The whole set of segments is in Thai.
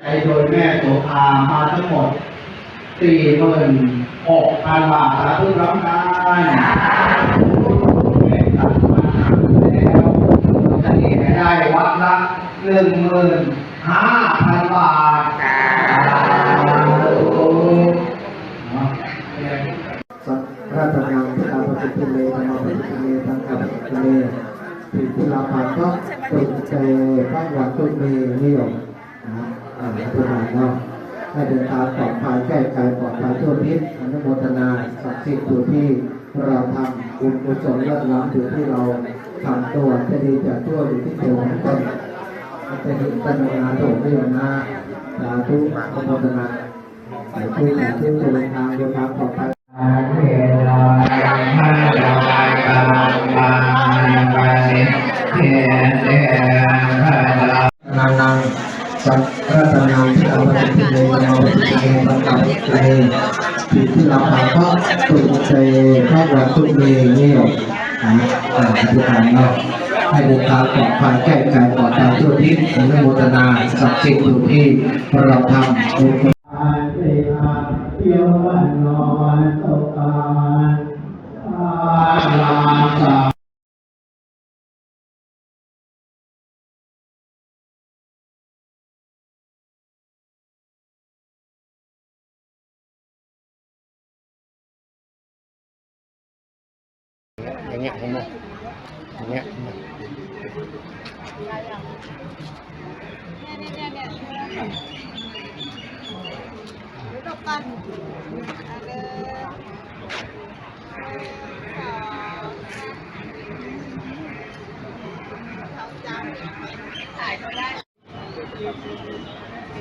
ใช้โดยแม่โสภามาทั้งหมดสี่หมื่นหกพันบาทสาธุร้องได้ได้วัดละหนึ่งหมื่นห้าพันบาทราชการที่อาประสิทธิ์เลธรรมประสิทธิ์เลทางการเลถึงที่ลาภาก็ตุนเตบ้านหลังตุนเมนิยม อ่าอธิษฐานเนาะให้เดินทางปลอดภัยแก้ไขปลอดภัยทั่วทิศอนุโมทนาศักสิทธิ์อยู่ที่เราทำบุญกุศลเลิศล้ำอยู่ที่เราทำตัวจะดีจะชั่วอยู่ที่ตัวของตนจะดีจะนาถูกไม่ยอมนาสาธุอนุโมทนาสาธุสาธุเดินทางเดินทางปลอดภัย ปีที่เราทำก็ตุเตพระวัตุเมเนี่ยนะอ่าอธิษฐานเนาะให้เดินทางปลอดภัยแก้ไขปลอดภัยทั่วทิศอนุโมทนาสักดิ์สิทธิ์อยู่ที่เราทำบุญกุศลอาเตอาเพียววันนอน อย่างเงี้ยทั้งหมดอย่างเงี้ย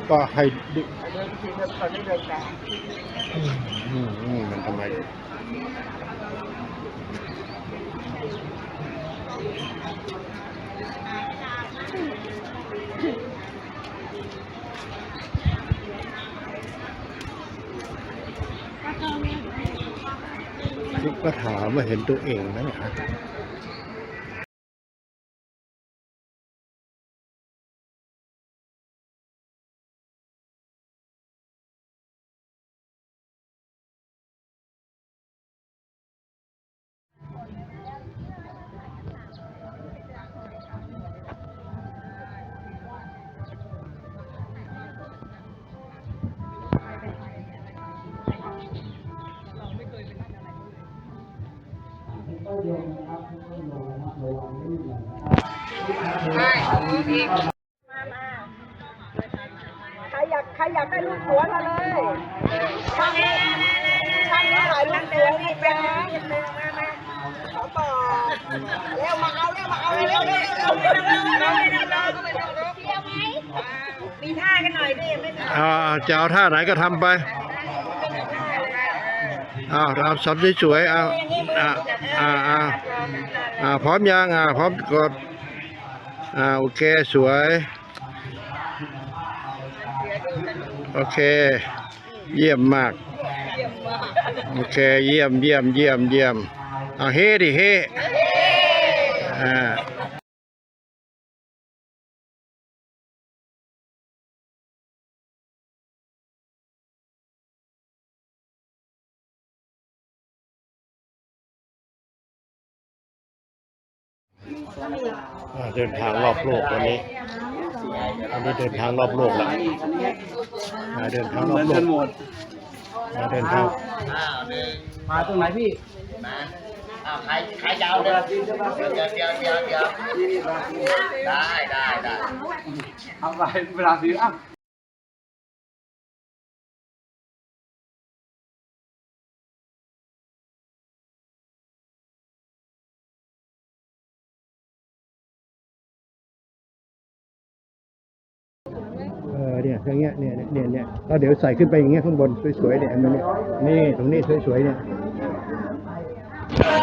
ก็ให้ดิอืมอืมอืมมันทำไม ก็ถามว่าเห็นตัวเองไหมเนี่ ใครอยากใครอยากได้ลูกหัวมาเลยช่างนี้ช่างนี้ถ่ายลูกหัวให้แป๊บขอต่อเร็วมาเอาเร็วมาเอาเร็วเร็วเร็วเร็วเร็วเร็วมีท่ากันหน่อยดิไม่ท่าจะเอาท่าไหนก็ทำไป อ้าวทำสับสวยๆเอาวอ่าวอ่าวอ่าอ่าพร้อมยังอ่าวพร้อมกดอ่าวโอเคสวยโอเค เยี่ยมมากโอเคเยี่ยมเยี่ยมเยี่ยมเยี่ยมเอาเฮ้ดิเฮ้อ่า เดินทางรอบโลกวันนี้วันนี้เดินทางรอบโลกแล้วมาเดินทางรอบโลกมาเดินทางมาตรงไหนพี่ขายขายยาวเลยเดี๋ยวเดี๋ยวเดี๋ยวเดี๋ยวเดี๋ยวได้ได้ได้เอาไปเวลาซื้ออะ อย่างเงี้ยเนี่ยเนี่ยเนี่ยแล้วเดี๋ยวใส่ขึ้นไปอย่างเงี้ยข้างบนสวยๆเนี่ยอันนี้นี่ตรงนี้สวยๆเนี่ย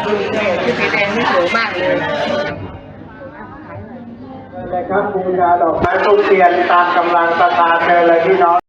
คือสีแดงนี่สวยมากเลยนะครับบูชาดอกไม้ทูกเทียนตามกำลังประทานเลยเลยพี่น้อง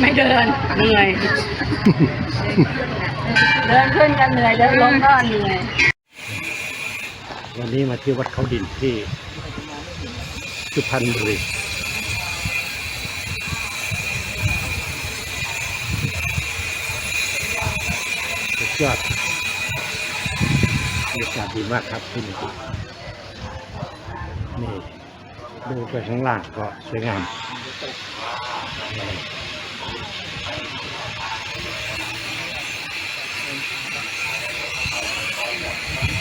ไม่เดินเหนื่อย เดินขึ้นก็เหนื่อยเดินลงก็เหนื่อย วันนี้มาที่วัดเขาดินที่สุพรรณบุรีสุดยอดบรรยากาศดีมากครับที่นี่นี่ดูไปข้างล่างก็สวยงาม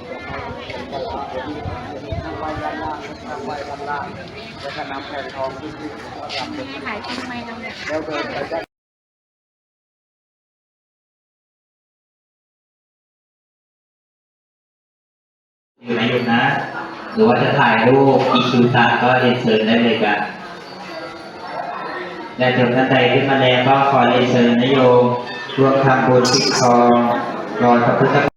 อยู่ในยุคนะหรือว่าจะถ่ายรูปอีคิวตัดก็เรียนเชิญได้เลยกันและโยมท่านใดที่มาแล้วก็ขอเรียนเชิญนโยมร่วมทำบุญปิดทองรอพระพุทธ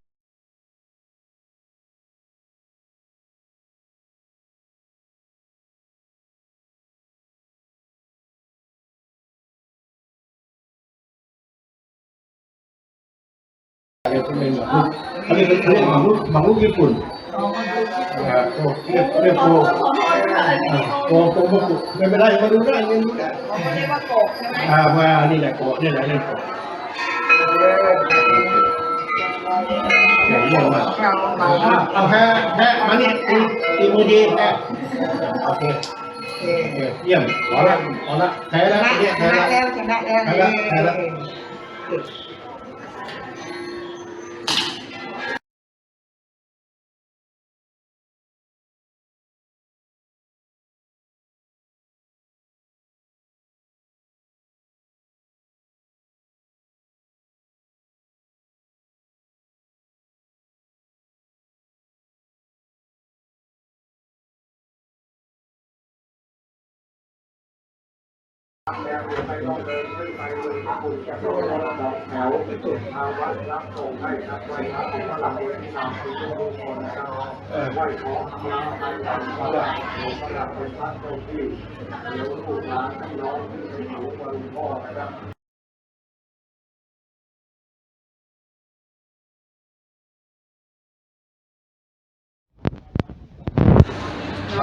เขาเรียกเขาเรียกเขาเรียกหมังลูกหมังลูกญี่ปุ่นอ่าโอ้เรียกเรียกโกกโกโกโกไม่เป็นไรมาดูได้เรียนรู้ได้อ่ามานี่แหละโกนี่แหละเรียกโกเยี่ยมมากเอาแพ้แพ้มานี่ตีตีมือดีแพ้โอเคเยี่ยมพอละพอละแพ้แล้วแพ้แล้วชนะแล้วแพ้แล้ว ครั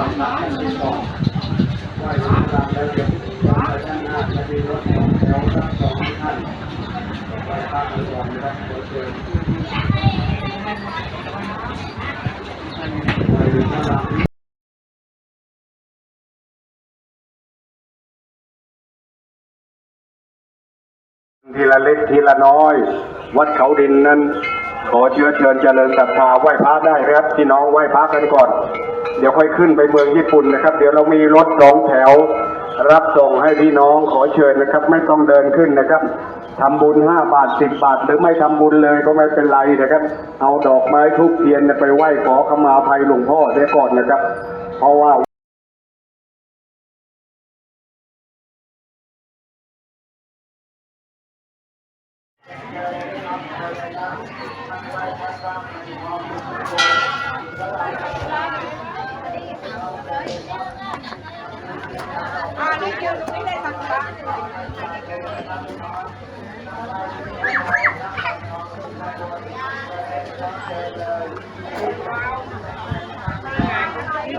บสามร้อยสิบสองไหว้พ้แล้ว ทีละเล็กทีละน้อย วัดเขาดินนั้น ขอเชื้อเชิญเจริญศรัทธาไหว้พระได้ครับพี่น้องไหว้พระกันก่อน เดี๋ยวค่อยขึ้นไปเมืองญี่ปุ่นนะครับ เดี๋ยวเรามีรถสองแถว รับส่งให้พี่น้องขอเชิญนะครับ ไม่ต้องเดินขึ้นนะครับทำบุญห้าบาทสิบบาท หรือไม่ทำบุญเลยก็ไม่เป็นไรนะครับ เอาดอกไม้ทุกเทียนไปไหว้ขอขมาภัยหลวงพ่อเสียก่อนนะครับ เพราะว่า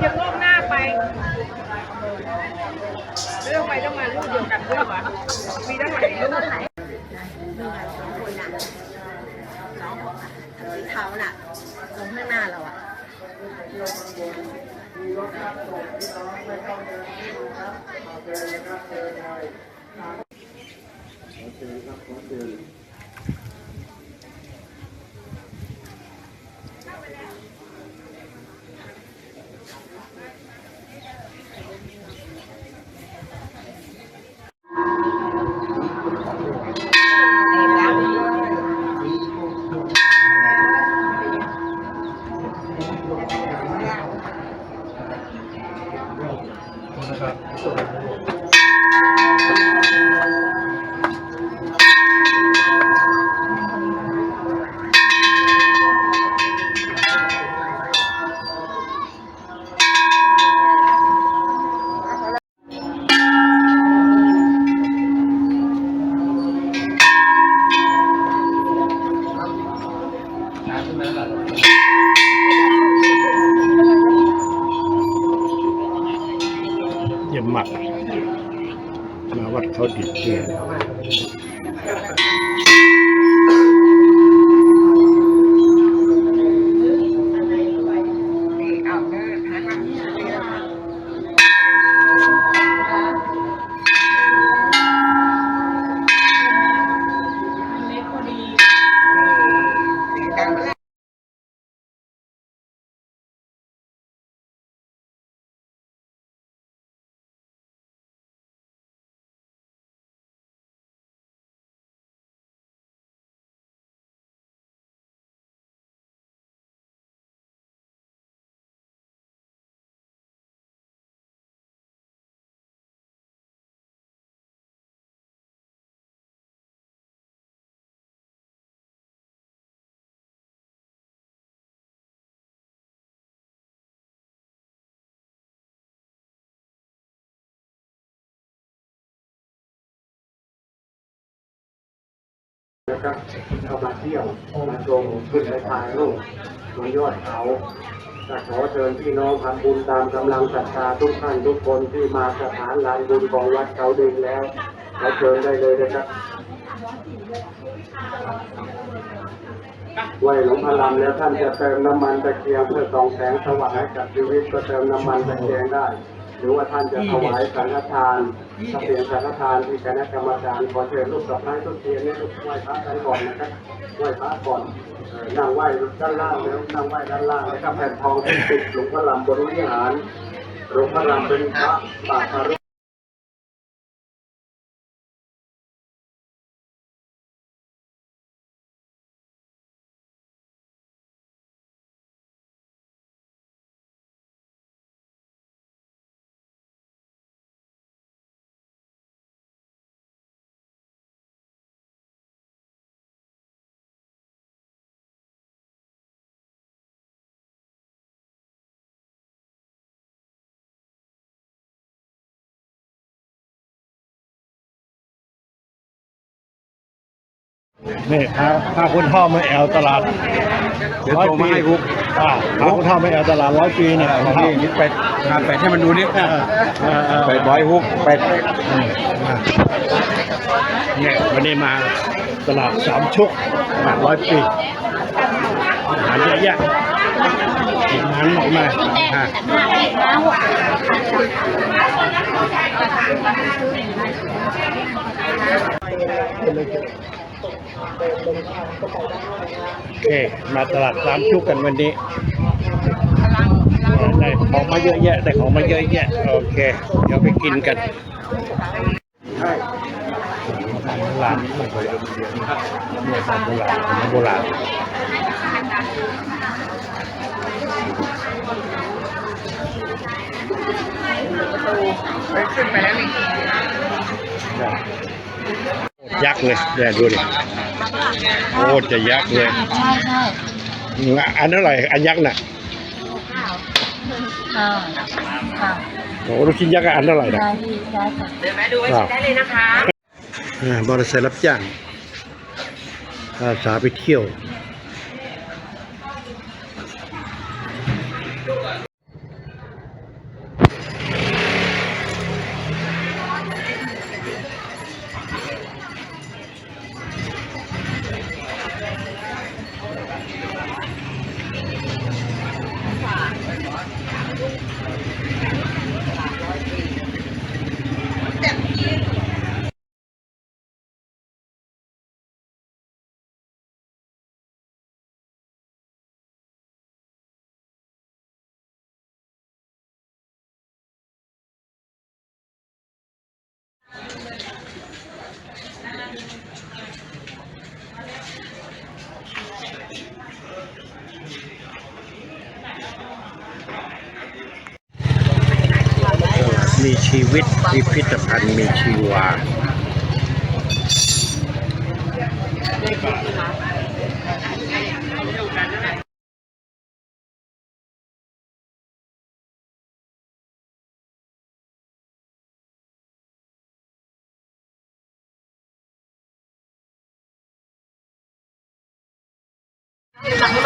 จะงอกหน้าไป เรื่องไปต้องมาลูกเดียวกันด้วยวะมีตั้งหลายลูกสีเทาน่ะตรง ข้างหน้าเราอะลงนมีรถรับส่งพี่น้องไม่ต้องเดินที่นะครับมาเดินนะครับเดินเลยขอเชิญครับขอเชิญ นะครับเข้ามาเที่ยวมาชมขึ้นไปถ่ายรูปบนยอดเขาก็ขอเชิญพี่น้องทำบุญตามกำลังศรัทธาทุกท่านทุกคนที่มาสถานลานบุญของวัดเขาดินแล้วขอเชิญได้เลยนะครับไหวหลวงพระลำแล้วท่านจะเติมน้ำมันตะเกียงเพื่อส่องแสงสว่างให้กับชีวิตก็เติมน้ำมันตะเกียงได้ หรือว่าท่านจะถวายสังฆทานถ้าเปลี่ยนสังฆทานที่คณะกรรมการขอเชิญลูกสะพ้ายทุกเทียนนี่ยลูกไหว้พระกันก่อนนะครับไหว้พระก่อนนั่งไหว้ด้านล่างแล้วนั่งไหว้ด้านล่างแล้วก็แผ่นทองที่ติดหลวงพระลำบนวิหารหลวงพระลำเป็นพระปากพร นี่พาพาคนเท่ามาแอลตลาดร้อยปีอ่าพาคนเท่ามาแอลตลาดร้อยปีเนี่ยคนเท่านี่ไปงานไปให้มันดูนิดเออเออเออไปบอยฮุกไปเนี่ยวันนี้มาตลาดสามชุกตลาดร้อยปีอาหารเยอะแยะอาหารมากมายฮะ โอเค มาตลาดสามชุกกันวันนี้ได้ของมาเยอะแยะได้ของมาเยอะแยะ โอเค เดี๋ยวไปกินกันร้านนี้มันเคยเดิมเดียวนะครับเนี่ยของโบราณของโบราณ ยักษ์เลยเดี๋ยวดูดิโอ้จะยักษ์เลยใช่ใช่อันนั้นอะไรอันยักษ์น่ะค่ะค่ะโอ้ลูกชิ้นยักษ์อันเท่าไหร่นะได้พี่ได้ค่ะเดินมาดูไว้ได้เลยนะคะอ่าบริษัทรับจ้างอาสาไปเที่ยว ชีวิตพิพิธภัณฑ์มีชีวา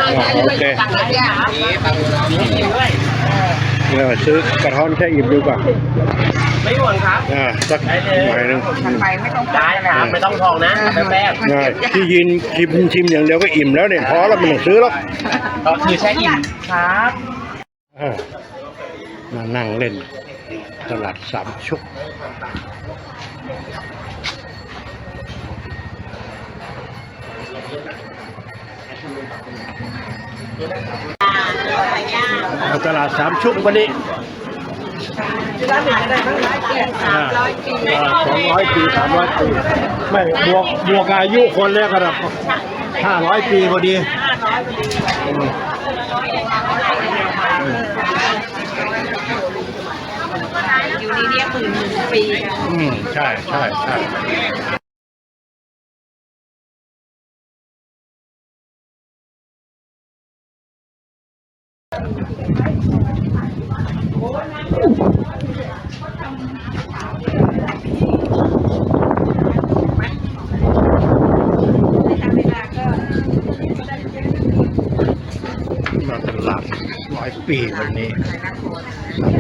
โอเคเดี๋ยวซื้อกระท้อนแช่อิ่มดูก่อนไม่ห่วงครับอ่าสักหน่อยหนึงได้ครับไม่ต้องทองนะแป๊บง่ายที่ยินชิมชิมอย่างเดียวก็อิ่มแล้วเนี่ยพอแล้วไม่ต้องซื้อแล้วๆก็คือแช่อิ่มครับอ่ามานั่งเล่นตลาดสามชุก ตลาดสามชุกวันนี้อ่าสองร้อยปีสามร้อยปีไม่บวกบวกอายุคนแล้วกันห้าร้อยปีพอดีอืมอยู่นี่เนี่ยหมื่นหนึ่งปี อืม ใช่ใช่ใช่ ลาดร้อยปีวันนี้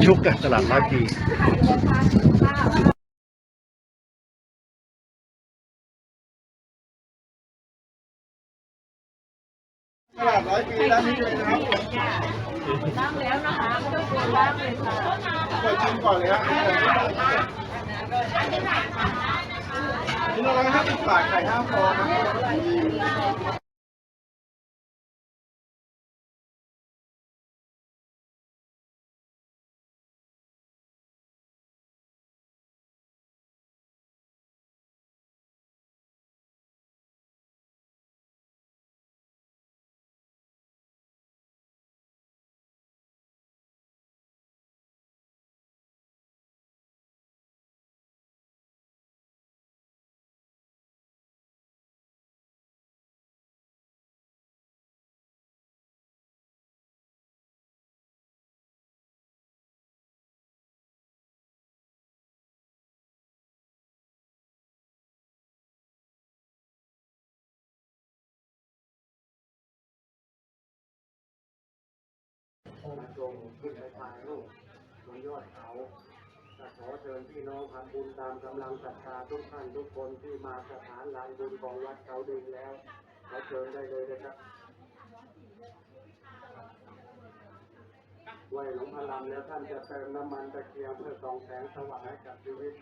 ชุกกับตลาดร้อยปีตลาดร้อยปีแล้วนี่เลยนะครับตั้งแล้วนะคะก็ควรตั้งเลยค่ะไปชิมก่อนเลยครับนี่เราให้าสิบบากไข่ห้าฟองนะครับ ไปถ่ายรูปบนยอดเขาและขอเชิญพี่น้องทำบุญตามกำลังศรัทธาทุกท่านทุกคนที่มาสถานลานบุญของวัดเขาดินแล้วขอเชิญได้เลยนะครับไหวหลวงพลังแล้วท่านจะเติมน้ำมันตะเกียงเพื่อส่องแสงสว่างให้กับชีวิต